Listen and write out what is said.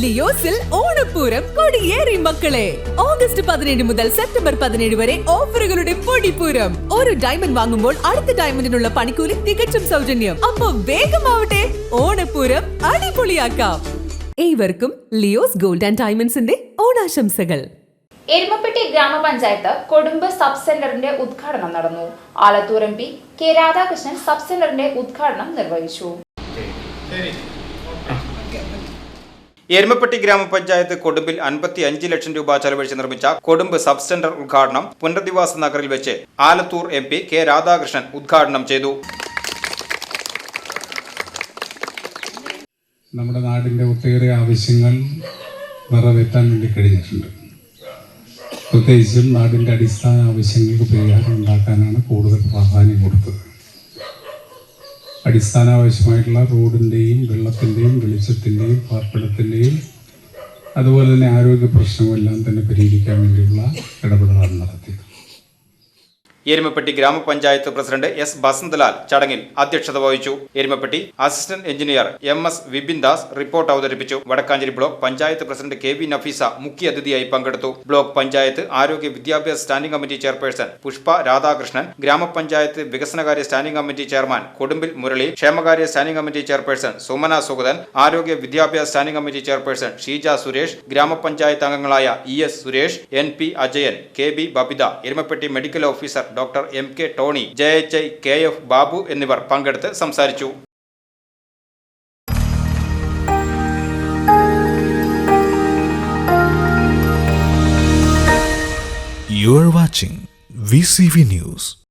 ലിയോസിൽ ഓണപ്പൂരം കൊടിയേറി മക്കളെ. ഓഗസ്റ്റ് പതിനേഴ് മുതൽ സെപ്റ്റംബർ പതിനേഴ് വരെ ഓഫറുകളുടെ പൊടിപ്പൂരം. ഒരു ഡയമണ്ട് വാങ്ങുമ്പോൾ അടുത്ത ഡയമണ്ടിനുള്ള പണിക്കൂലി തികച്ചും സൗജന്യം. അപ്പൊ വേഗമാവട്ടെ ഓണപ്പൂരം അടിപൊളിയാക്കാം. ഏവർക്കും ലിയോസ് ഗോൾഡ് ആൻഡ് ഡയമണ്ട്സിന്റെ ഓണാശംസകൾ. എരുമപ്പെട്ടി ഗ്രാമപഞ്ചായത്ത് കൊടുമ്പ് സബ് സെന്ററിന്റെ ഉദ്ഘാടനം നടന്നു. Alathur M P K Radhakrishnan sub സെന്ററിന്റെ ഉദ്ഘാടനം നിർവഹിച്ചു. എരുമപ്പെട്ടി ഗ്രാമപഞ്ചായത്ത് കൊടുമ്പിൽ അൻപത്തി അഞ്ച് ലക്ഷം രൂപ ചെലവഴിച്ച് നിർമ്മിച്ച കൊടുമ്പ് സബ് സെന്റർ ഉദ്ഘാടനം പുനരധിവാസ നഗറിൽ വെച്ച് Alathur M P K Radhakrishnan ഉദ്ഘാടനം ചെയ്തു. നമ്മുടെ നാടിന്റെ ഒട്ടേറെ ആവശ്യങ്ങൾ നിറവേറ്റാൻ വേണ്ടി കഴിഞ്ഞിട്ടുണ്ട്. പ്രത്യേകിച്ചും നാടിന്റെ അടിസ്ഥാന ആവശ്യങ്ങൾക്ക് പരിഹാരം ഉണ്ടാക്കാനാണ് കൂടുതൽ പ്രാധാന്യം കൊടുത്തത്. അടിസ്ഥാന ആവശ്യമായിട്ടുള്ള റോഡിന്റെയും വെള്ളത്തിന്റെയും വെളിച്ചത്തിന്റെയും പാർപ്പിടത്തിന്റെയും അതുപോലെ തന്നെ ആരോഗ്യ പ്രശ്നങ്ങളെല്ലാം തന്നെ പരിഹരിക്കാൻ വേണ്ടിയുള്ള ഇടപെടലാണ് നടത്തിയത്. എരുമപ്പെട്ടി ഗ്രാമപഞ്ചായത്ത് പ്രസിഡന്റ് എസ് ബസന്തലാൽ ചടങ്ങിൽ അധ്യക്ഷത വഹിച്ചു. Erumapetty assistant engineer M S Vipin Das report അവതരിപ്പിച്ചു. Vadakkanchery block panchayat president K V Nafeesa മുഖ്യ അതിഥിയായി പങ്കെടുത്തു. ബ്ലോക്ക് പഞ്ചായത്ത് ആരോഗ്യ വിദ്യാഭ്യാസ standing committee chairperson Pushpa Radhakrishnan ഗ്രാമപഞ്ചായത്ത് വികസനകാര്യ standing committee chairman Kodumbil Murali ക്ഷേമകാര്യ standing committee chairperson Sumana Sugathan ആരോഗ്യ വിദ്യാഭ്യാസ standing committee chairperson Sheeja Suresh ഗ്രാമപഞ്ചായത്ത് അംഗങ്ങളായ E S Suresh N P Ajayan K B Babitha Erumapetty medical officer doctor M K Tony J H I K F Babu എന്നിവർ പങ്കെടുത്ത് സംസാരിച്ചു You are watching VCV News.